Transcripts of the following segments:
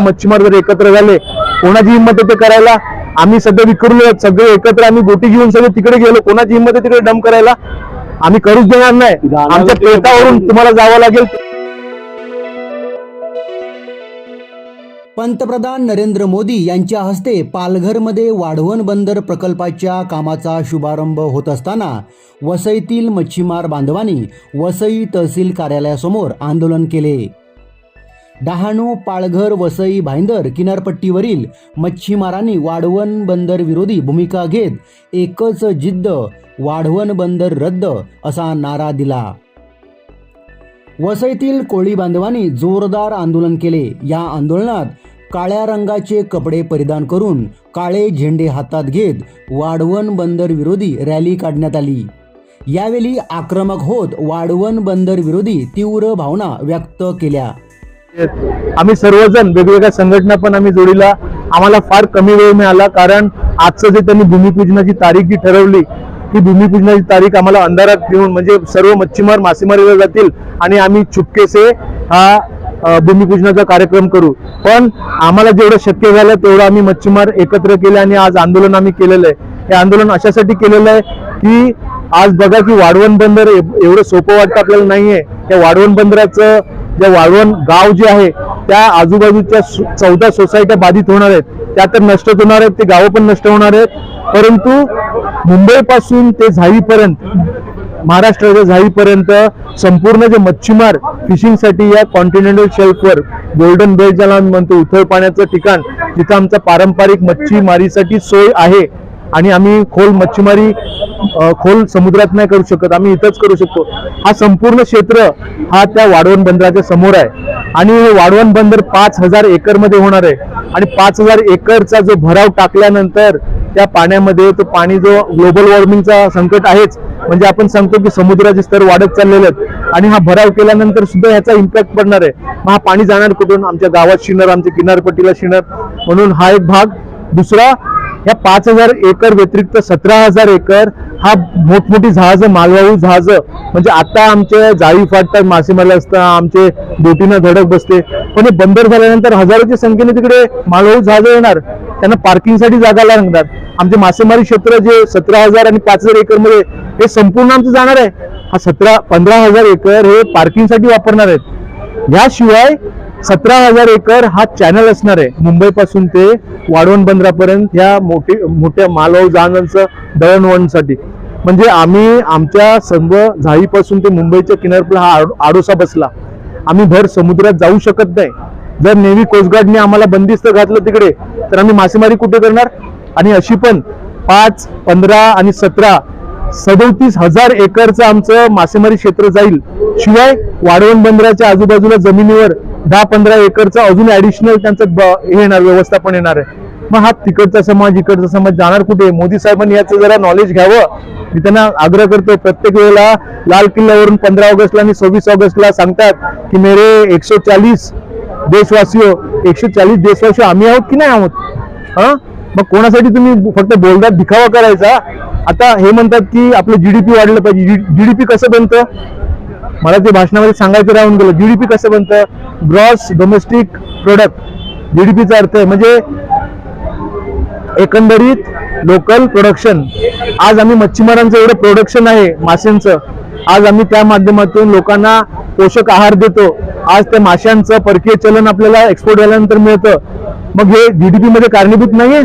मच्छीमार जर एकत्र झाले कोणाची हिंमत आहे ते करायला? आम्ही सध्या विखरलो आहोत. सगळे एकत्र आम्ही बोटी घेऊन सगळे तिकडे गेलो कोणाची हिंमत आहे तिकडे डम करायला? आम्ही करूच देणार नाही. आमच्या पेटावरून तुम्हाला जावं लागेल. पंतप्रधान नरेंद्र मोदी यांच्या हस्ते पालघरमध्ये वाढवण बंदर प्रकल्पाच्या कामाचा शुभारंभ होत असताना वसईतील मच्छीमार बांधवांनी वसई तहसील कार्यालयासमोर आंदोलन केले. डहाणू पाळघर वसई भाईंदर किनारपट्टीवरील मच्छीमारांनी वाढवण बंदर विरोधी भूमिका घेत एकच जिद्द वाढवण बंदर रद्द असा नारा दिला. वसईतील कोळी बांधवांनी जोरदार आंदोलन केले. या आंदोलनात काळ्या रंगाचे कपडे परिधान करून काळे झेंडे हातात घेत वाढवण बंदर विरोधी रॅली काढण्यात आली. यावेळी आक्रमक होत वाढवण बंदर विरोधी तीव्र भावना व्यक्त केल्या. आम्ही सर्वजण वेगवेगळ्या संघटना पण आम्ही जोडीला आम्हाला फार कमी वेळ मिळाला कारण आजचं जे त्यांनी भूमिपूजनाची तारीख जी ठरवली ती भूमिपूजनाची तारीख आम्हाला अंधारात घेऊन म्हणजे सर्व मच्छीमार मासेमारीला जातील आणि आम्ही चुपकेसे हा भूमिपूजनाचा कार्यक्रम करू. पण आम्हाला जेवढं शक्य झालं तेवढं आम्ही मच्छीमार एकत्र केले आणि आज आंदोलन आम्ही केलेलं आहे. हे आंदोलन अशासाठी केलेलं आहे की आज बघा की वाढवण बंदर एवढं सोपं वाटतं आपल्याला नाहीये. त्या वाढवण बंदराचं जे वाळवण गाव जे आहे त्या आजूबाजूच्या चौदा सोसायट्या बाधित होणार आहेत. त्या तर नष्ट होणार आहेत ते गावं पण नष्ट होणार आहेत. परंतु मुंबईपासून ते झाईपर्यंत महाराष्ट्राच्या झाईपर्यंत संपूर्ण जे मच्छीमार फिशिंगसाठी या कॉन्टिनेंटल शेल्फवर गोल्डन बेल्ट ज्याला म्हणतो उथळ पाण्याचं ठिकाण जिथं आमचा पारंपरिक मच्छीमारीसाठी सोय आहे. आणि आम्ही खोल मच्छीमारी खोल समुद्रात नाही करू शकत आम्ही इथंच करू शकतो. हा संपूर्ण क्षेत्र हा त्या वाढवण बंदराच्या समोर आहे. आणि हे वाढवण बंदर पाच हजार एकरमध्ये होणार आहे. आणि पाच हजार एकरचा जो भराव टाकल्यानंतर त्या पाण्यामध्ये तो पाणी जो ग्लोबल वॉर्मिंगचा संकट आहेच. म्हणजे आपण सांगतो की समुद्राचे स्तर वाढत चाललेले आहेत. आणि हा भराव केल्यानंतर सुद्धा याचा इम्पॅक्ट पडणार आहे. मग हा पाणी जाणार कुठून? आमच्या गावात शिणार आमच्या किनारपट्टीला शिणार. म्हणून हा एक भाग. दुसरा या पाच हजार एकर व्यतिरिक्त सतरा हजार एकर हा मोठमोठी जहाजं मालवाहू जहाजं. म्हणजे आता आमचे जाळी फाटतात मासेमारी असतात आमचे बोटीनं धडक बसते. पण हे बंदर झाल्यानंतर हजारोच्या संख्येने तिकडे मालवाहू जहाजं येणार. त्यांना पार्किंगसाठी जागा लागणार. आमचे मासेमारी क्षेत्र जे सतरा हजार आणि पाच हजार एकरमध्ये हे संपूर्ण आमचं जाणार आहे. हा सतरा पंधरा हजार एकर हे पार्किंगसाठी वापरणार आहेत. याशिवाय सतरा हजार एकर हा चॅनल असणार आहे. मुंबईपासून ते वाढवण बंदरापर्यंत या मोठी मोठ्या मालवाहू जहाजांचं दळणवळणसाठी म्हणजे आम्ही आमच्या सर्व झाईपासून ते मुंबईच्या किनारपला हा आडोसा बसला. आम्ही भर समुद्रात जाऊ शकत नाही. जर नेव्ही कोस्टगार्डने आम्हाला बंदिस्त घातलं तिकडे तर आम्ही मासेमारी कुठे करणार? आणि अशी पण पाच पंधरा आणि सतरा सदोतीस हजार एकरचं आमचं मासेमारी क्षेत्र जाईल. शिवाय वाढवण बंदराच्या आजूबाजूला जमिनीवर दहा पंधरा एकरचं अजून ऍडिशनल त्यांचं हे येणार व्यवस्थापन येणार आहे. मग हा तिकडचा समाज इकडचा समाज जाणार कुठे? मोदी साहेबांनी याचं जरा नॉलेज घ्यावं. मी त्यांना आग्रह करतो प्रत्येक वेळेला लाल किल्ल्यावरून पंधरा ऑगस्टला आणि सव्वीस ऑगस्टला सांगतात की मेरे एकशे चाळीस देशवासियो एकशे चाळीस देशवासी आम्ही आहोत की नाही आहोत? हा? मग कोणासाठी तुम्ही फक्त बोलतात दिखावा करायचा? आता हे म्हणतात की आपलं जीडीपी वाढलं पाहिजे. जीडीपी कसं बनतं? मला ते भाषणामध्ये सांगायचं राहून गेलं. जीडीपी कसं बनतं? ग्रॉस डोमेस्टिक प्रोडक्ट जीडीपीचा अर्थ आहे म्हणजे एकंदरीत लोकल प्रोडक्शन आज आम्ही मच्छीमारांचं एवढं प्रोडक्शन आहे माशांचं. आज आम्ही त्या माध्यमातून लोकांना पोषक आहार देतो. आज त्या माशांचं परकीय चलन आपल्याला एक्सपोर्ट झाल्यानंतर मिळतं. मग हे जीडीपी मध्ये कारणीभूत नाहीये?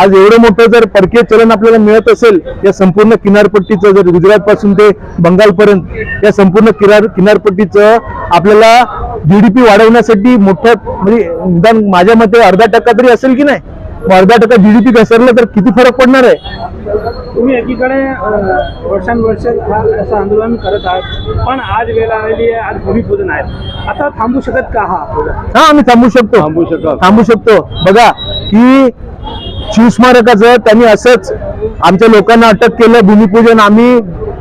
आज एवढं मोठं जर परकीय चलन आपल्याला मिळत असेल या संपूर्ण किनारपट्टीचं जर गुजरात पासून ते बंगालपर्यंत या संपूर्ण किनार किनारपट्टीचं आपल्याला जीडीपी वाढवण्यासाठी मोठ्या म्हणजे निदान माझ्या मते अर्धा टक्का तरी असेल की नाही? अर्धा टक्का जीडीपी घसरलं तर किती फरक पडणार आहे? तुम्ही एकीकडे वर्षानुवर्ष असं आंदोलन करत आहात पण आज वेळ आलेली आहे आज भूमिपूजन आहे. आता थांबू शकत का हा हा आम्ही थांबू शकतो. थांबू शकतो. थांबू शकतो. बघा की शिवस्मारकाचं त्यांनी असंच आमच्या लोकांना अटक केलं. भूमिपूजन आम्ही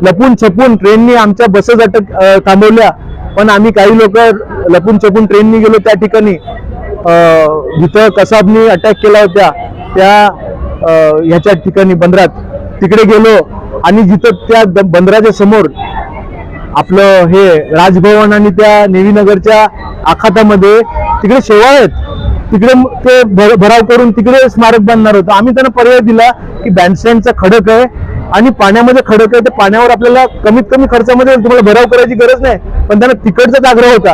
लपून छपून ट्रेननी आमच्या बसेस अटक थांबवल्या. पण आम्ही काही लोक लपून छपून ट्रेननी गेलो त्या ठिकाणी. जिथं कसाबनी अटॅक केला होत्या त्या ह्याच्या ठिकाणी बंदरात. तिकडे गेलो आणि जिथं त्या बंदराच्या समोर आपलं हे राजभवन आणि त्या नेवीनगरच्या आखातामध्ये तिकडे शेवाळ आहेत. तिकडे ते भराव करून तिकडे स्मारक बांधणार होतं. आम्ही त्यांना पर्याय दिला की बँडस्टँडचा खडक आहे आणि पाण्यामध्ये खडक आहे ते पाण्यावर आपल्याला कमीत कमी खर्चामध्ये तुम्हाला भराव करायची गरज नाही पण त्यांना तिकडचाच आग्रह होता.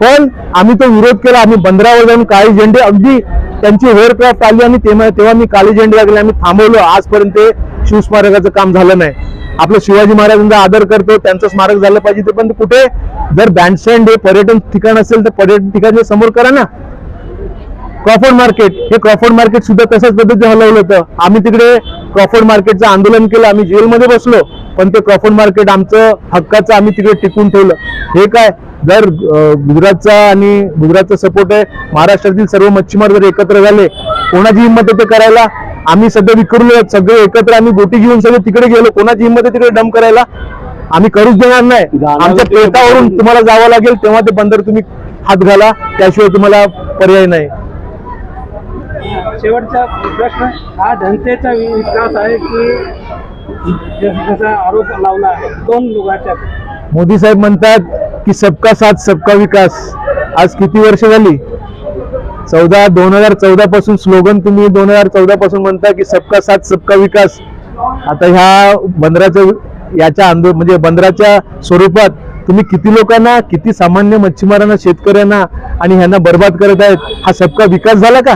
पण आम्ही तो विरोध केला आम्ही बंदरावर जाऊन काळी झेंडे अगदी त्यांची होअरक्राफ्ट आली आणि तेव्हा तेव्हा मी काळी झेंडे लागले आम्ही थांबवलो. आजपर्यंत शिवस्मारकाचं काम झालं नाही. आपलं शिवाजी महाराजांचा आदर करतो त्यांचं स्मारक झालं पाहिजे ते पण कुठे? जर बँडस्टँड हे पर्यटन ठिकाण असेल तर पर्यटन ठिकाणच्या समोर करा ना. क्रॉफर्ड मार्केट हे क्रॉफर्ड मार्केट सुद्धा तशाच पद्धतीने हलवलं होतं. आम्ही तिकडे क्रॉफर्ड मार्केटचं आंदोलन केलं. आम्ही जेलमध्ये बसलो. पण ते क्रॉफर्ड मार्केट आमचं हक्काचं आम्ही तिकडे टिकून ठेवलं. हे काय? जर गुजरातचा आणि गुजरातचा सपोर्ट आहे महाराष्ट्रातील सर्व मच्छीमार जर एकत्र झाले कोणाची हिंमत आहे ते करायला? आम्ही सध्या विखरलो सगळे एकत्र आम्ही बोटी घेऊन सगळे तिकडे गेलो. कोणाची हिंमत आहे तिकडे डम करायला? आम्ही करूच देणार नाही. आमच्या पेटावरून तुम्हाला जावं लागेल. तेव्हा ते बंदर तुम्ही हात घाला. त्याशिवाय तुम्हाला पर्याय नाही. शेवटचा प्रश्न हा जनतेचा विकास आहे की जसा आरोप लावला आहे दोन लोकांच्या मोदी साहेब म्हणतात की सबका साथ सबका विकास. आज किती वर्ष झाली? चौदा दोन हजार चौदा पासून स्लोगन तुम्ही दोन हजार चौदा पासून म्हणता की सबका साथ सबका विकास. आता ह्या बंदराच्या याच्या आंदोलन म्हणजे बंदराच्या स्वरूपात तुम्ही किती लोकांना किती सामान्य मच्छीमारांना शेतकऱ्यांना आणि ह्यांना बर्बाद करत आहेत? हा सबका विकास झाला का?